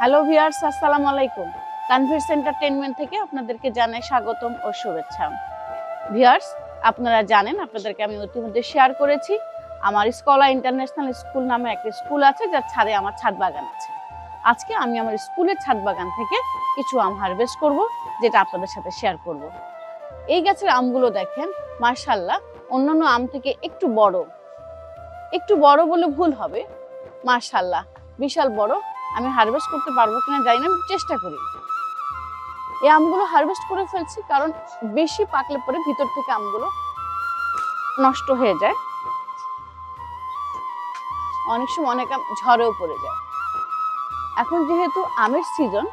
Hello viewers আসসালামু আলাইকুম। কনভিউস entertainment থেকে আপনাদেরকে জানাই স্বাগতম ও শুভেচ্ছা। ভিউয়ার্স আপনারা জানেন, আপনাদেরকে আমি ইতিমধ্যে শেয়ার করেছি। আমার স্কলা ইন্টারন্যাশনাল স্কুল নামে একটা স্কুল আছে, যার ছাদে আমার ছাদ বাগান আছে। আজকে আমি আমার স্কুলের ছাদ বাগান থেকে কিছু আম হারভেস্ট করব, যেটা আপনাদের সাথে শেয়ার করব। এই গাছের আমগুলো দেখেন মার্শাল্লাহ অন্যান্য আম থেকে একটু বড়। একটু বড় বলে ভুল হবে মার্শাল্লাহ বিশাল বড়। আমি হারভেস্ট করতে পারব কিনা জানি না, আমি চেষ্টা করি। এই আমগুলো হারভেস্ট করে ফেলছি কারণ বেশি পাকলে পরে ভিতর থেকে আমগুলো নষ্ট হয়ে যায়। অনেক সময় অনেক আম ঝড়েও পড়ে যায়। এখন যেহেতু আমের সিজন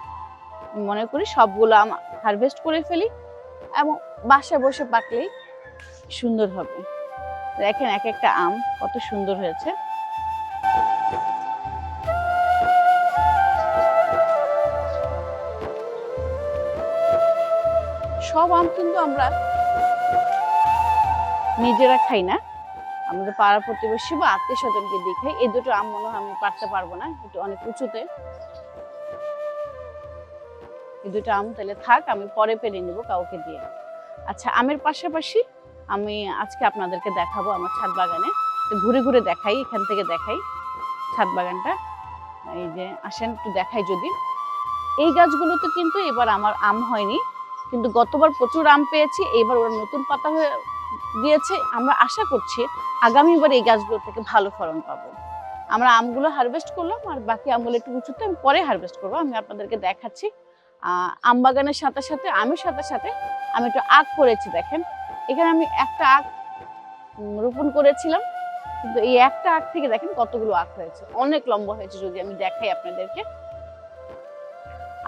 মনে করি সবগুলো আম হারভেস্ট করে ফেলি এবং বাসায় বসে পাকলেই সুন্দর হবে। দেখেন এক একটা আম কত সুন্দর হয়েছে। সব আম কিন্তু আমরা নিজেরা খাই না। আমাদের পাড়া প্রতিবেশী বা আত্মীয় স্বজনকে দিয়ে খাই। এই দুটো আম মনে হয় আমি পারতে পারব না, একটু অনেক উঁচুতে। এই দুটো আম তাহলে থাক, আমি পরে পেরে নিব কাউকে দিয়ে। আচ্ছা আমের পাশাপাশি আমি আজকে আপনাদেরকে দেখাবো আমার ছাদ বাগানে। ঘুরে ঘুরে দেখাই, এখান থেকে দেখাই ছাদ বাগানটা। এই যে, আসেন, একটু দেখাই যদি। এই গাছগুলোতে কিন্তু এবার আমার আম হয়নি। কিন্তু গতবার প্রচুর আম পেয়েছি এবার ওরা নতুন পাতা হয়ে দিয়েছে আমরা আশা করছি আগামীবার এই গাছগুলো থেকে ভালো ফলন পাবো। আমরা আমগুলো হারভেস্ট করলাম আর বাকি আমগুলো একটু উঁচুতে আমি পরে হারভেস্ট করব। আমি আপনাদেরকে দেখাচ্ছি আম বাগানের সাথে সাথে, আমের সাথে সাথে আমি একটু আখ করেছি দেখেন। এখানে আমি একটা আখ রোপণ করেছিলাম। কিন্তু এই একটা আখ থেকে দেখেন কতগুলো আখ হয়েছে। অনেক লম্বা হয়েছে যদি আমি দেখাই আপনাদেরকে।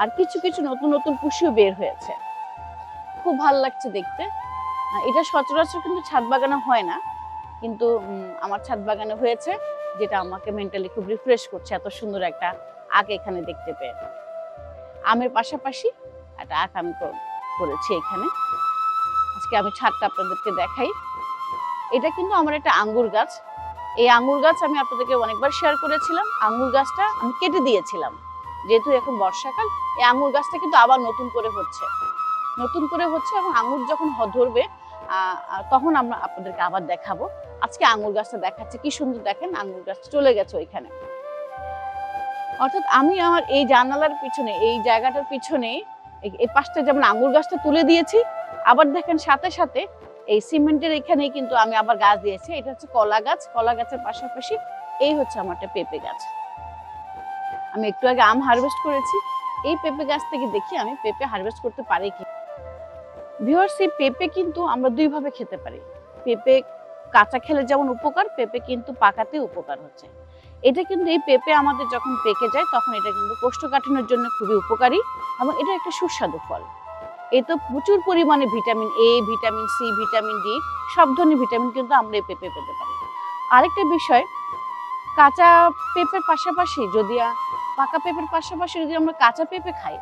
আর কিছু কিছু নতুন নতুন কুশিও বের হয়েছে। খুব ভালো লাগছে দেখতে। এটা সচরাচর কিন্তু ছাদ বাগানে হয় না, কিন্তু আমার ছাদ বাগানে হয়েছে, যেটা আমাকে মেন্টালি খুব রিফ্রেশ করছে, এত সুন্দর একটা আখ এখানে দেখতে পেয়ে। আমের পাশাপাশি একটা আখ আমি কর- করেছি এখানে। আজকে আমি ছাদটা আপনাদেরকে দেখাই। এটা কিন্তু আমার একটা আঙ্গুর গাছ। এই আঙ্গুর গাছ আমি আপনাদেরকে অনেকবার শেয়ার করেছিলাম। আঙ্গুর গাছটা আমি কেটে দিয়েছিলাম। যেহেতু এখন বর্ষাকাল, এই আঙ্গুর গাছটা কিন্তু আবার নতুন করে হচ্ছে। নতুন করে হচ্ছে এবং আঙুর যখন ধরবে তখন আমরা আপনাদেরকে আবার দেখাবো। আজকে আঙুর গাছটা দেখাচ্ছে, কি সুন্দর দেখেন, আঙুর গাছ চলে গেছে ওইখানে। অর্থাৎ আমি আমার এই জানালার পিছনে, এই জায়গাটার পিছনে, এই পাশটা যেমন আঙুর গাছটা তুলে দিয়েছি, আবার দেখেন সাথে সাথে এই সিমেন্টের এখানেই কিন্তু আমি আবার গাছ দিয়েছি। এটা হচ্ছে কলা গাছ, কলা গাছের পাশাপাশি এই হচ্ছে আমার একটা পেঁপে গাছ। আমি একটু আগে আম হারভেস্ট করেছি। এই পেঁপে গাছ থেকে দেখি আমি পেঁপে হারভেস্ট করতে পারি কি ভিউয়ার্স এই পেঁপে কিন্তু আমরা দুইভাবে খেতে পারি। পেঁপে কাঁচা খেলে যেমন উপকার, পেঁপে কিন্তু পাকাতে উপকার হচ্ছে। এটা কিন্তু এই পেঁপে আমাদের যখন পেকে যায়, তখন এটা কিন্তু কোষ্ঠকাঠিন্যের জন্য খুবই উপকারী এবং এটা একটা সুস্বাদু ফল। এ তো প্রচুর পরিমাণে vitamin A vitamin C vitamin D সব ধরনের ভিটামিন কিন্তু আমরা এই পেঁপে পেতে পারি। আরেকটা বিষয়, কাঁচা পেঁপের পাশাপাশি যদি পাকা পেঁপের পাশাপাশি যদি আমরা কাঁচা পেঁপে খাই,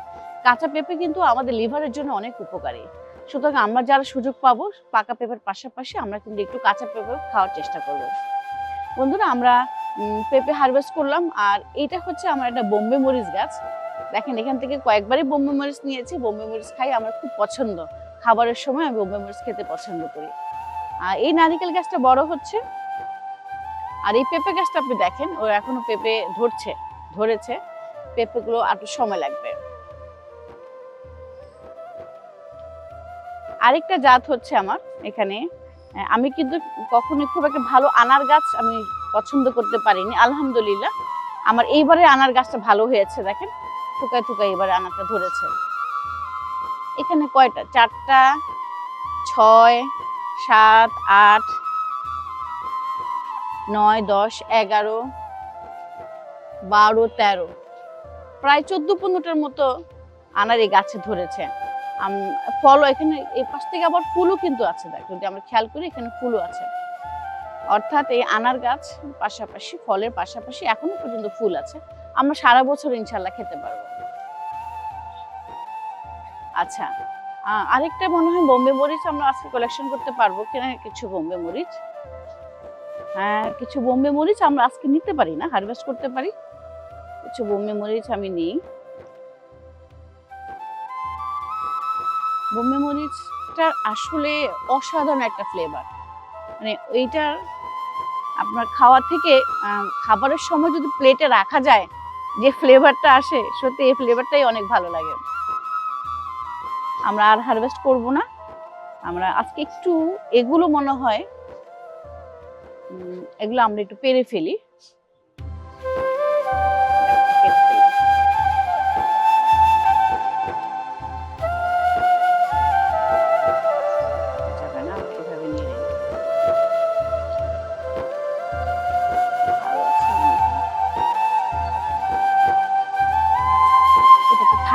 কাঁচা পেঁপে কিন্তু আমাদের লিভারের জন্য অনেক উপকারী। সুতরাং আমরা যারা সুযোগ পাবো পাকা পেঁপের পাশাপাশি আমরা কিন্তু একটু কাঁচা পেঁপে খাওয়ার চেষ্টা করব। বন্ধুরা, আমরা পেঁপে হারভেস্ট করলাম আর এটা হচ্ছে আমার একটা বোম্বে মরিচ গাছ। দেখেন, এখান থেকে কয়েকবারই বোম্বে মরিচ নিয়েছি। বোম্বে মরিচ খাই আমার খুব পছন্দ। খাবারের সময় আমি বোম্বে মরিচ খেতে পছন্দ করি। আর এই নারিকেল গাছটা বড় হচ্ছে। আর এই পেঁপে গাছটা আপনি দেখেন, ও এখনও পেঁপে ধরছে, ধরেছে। পেঁপেগুলো আর একটু সময় লাগবে। আরেকটা জাত হচ্ছে আমার এখানে। আমি কিন্তু কখনোই খুব একটা ভালো আনার গাছ আমি পছন্দ করতে পারিনি, আলহামদুলিল্লাহ। আমার এইবারে আনার গাছটা ভালো হয়েছে, দেখেন। থুকায় থুকায় এবারে আনারটা ধরেছে। এখানে কয়টা? চারটা, ছয়, সাত, আট, নয়, দশ, এগারো, বারো, তেরো। প্রায় চোদ্দ পনেরোটার মতো আনার এই গাছে ধরেছে। ফলও এখানে, এই পাশ থেকে আবার ফুলও কিন্তু আছে, দেখ, যদি আমরা খেয়াল করি এখানে ফুলও আছে। অর্থাৎ এই আনার গাছ পাশাপাশি, ফলের পাশাপাশি এখনও পর্যন্ত ফুল আছে। আমরা সারা বছর ইনশাল্লাহ খেতে পারব। আচ্ছা আরেকটা মনে হয় বোম্বে মরিচ আমরা আজকে কালেকশন করতে পারব কিনা, কিছু বোম্বে মরিচ। হ্যাঁ কিছু বোম্বে মরিচ আমরা আজকে নিতে পারি না হারভেস্ট করতে পারি। কিছু বোম্বে মরিচ আমি নিই। বোম্বে মরিচটার আসলে অসাধারণ একটা ফ্লেভার মানে ওইটার আপনার খাওয়া থেকে খাবারের সময় যদি প্লেটে রাখা যায়, যে ফ্লেভারটা আসে, সত্যি এই ফ্লেভারটাই অনেক ভালো লাগে। আমরা আর হারভেস্ট করব না। আমরা আজকে একটু এগুলো মনে হয় এগুলো আমরা একটু পেরে ফেলি।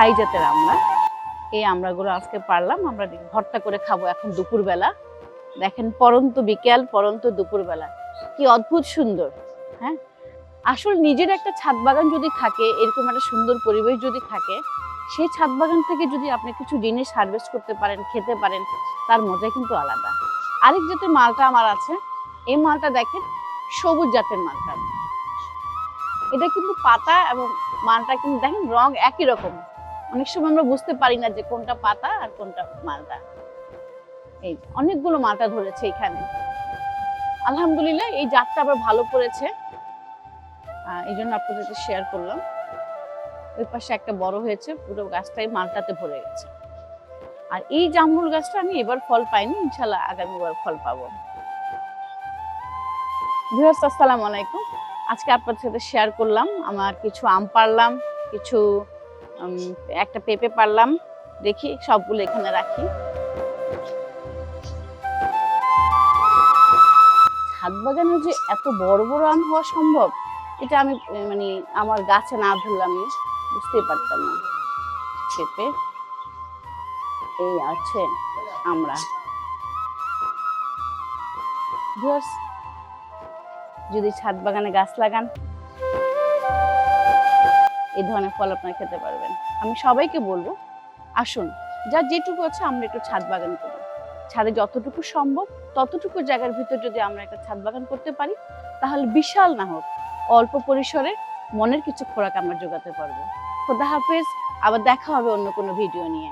থাই জাতের আমরা। এই আমড়াগুলো আজকে পারলাম, আমরা ভর্তা করে খাব এখন দুপুরবেলা। দেখেন, পরন্ত বিকেল, পরন্ত দুপুরবেলা। কি অদ্ভুত সুন্দর হ্যাঁ? আসল নিজের একটা ছাদ বাগান যদি থাকে, এরকম একটা সুন্দর পরিবেশ যদি থাকে, সেই ছাদ বাগান থেকে যদি আপনি কিছু জিনিস হারভেস্ট করতে পারেন, খেতে পারেন, তার মজা কিন্তু আলাদা। আরেক জাতের মালটা আমার আছে। এই মালটা দেখেন, সবুজ জাতের মালটা। এটা কিন্তু পাতা এবং মালটা কিন্তু দেখেন, রং একই রকম। অনেক সময় আমরা বুঝতে পারি না যে কোনটা পাতা আর কোনটা মালটা এই অনেকগুলো মালটা ধরেছে এখানে। আলহামদুলিল্লাহ এই জাতটা আবার ভালো পড়েছে এই জন্য আপনাদের সাথে শেয়ার করলাম। ওই পাশে একটা বড় হয়েছে, পুরো গাছটাই মালটাতে ভরে গেছে। আর এই জামরুল গাছটা আমি এবার ফল পাইনি ইনশাল্লাহ আগামীবার ফল পাবো। ভিউয়ার্স, আসসালামু আলাইকুম। আজকে আপনাদের সাথে শেয়ার করলাম, আমার কিছু আম পারলাম কিছু একটা পেঁপে পারলাম। দেখি, সবগুলো এখানে রাখি। ছাদ বাগানে যে এত বড় বড় আম হওয়া সম্ভব, এটা আমি মানে আমার গাছে না ধরলে আমি বুঝতেই পারতাম না। পেঁপে, এই আছে আমরা। যদি ছাদ বাগানে গাছ লাগান এই ধরনের ফল আপনারা খেতে পারবেন। আমি সবাইকে বলব, আসুন, যা যেটুকু আছে আমরা একটু ছাদ বাগান করি। ছাদে যতটুকু সম্ভব, ততটুকু জায়গার ভিতর যদি আমরা একটা ছাদ বাগান করতে পারি, তাহলে বিশাল না হোক, অল্প পরিসরে মনের কিছু খোরাক আমরা যোগাতে পারব। খোদা হাফেজ, আবার দেখা হবে অন্য কোনো ভিডিও নিয়ে।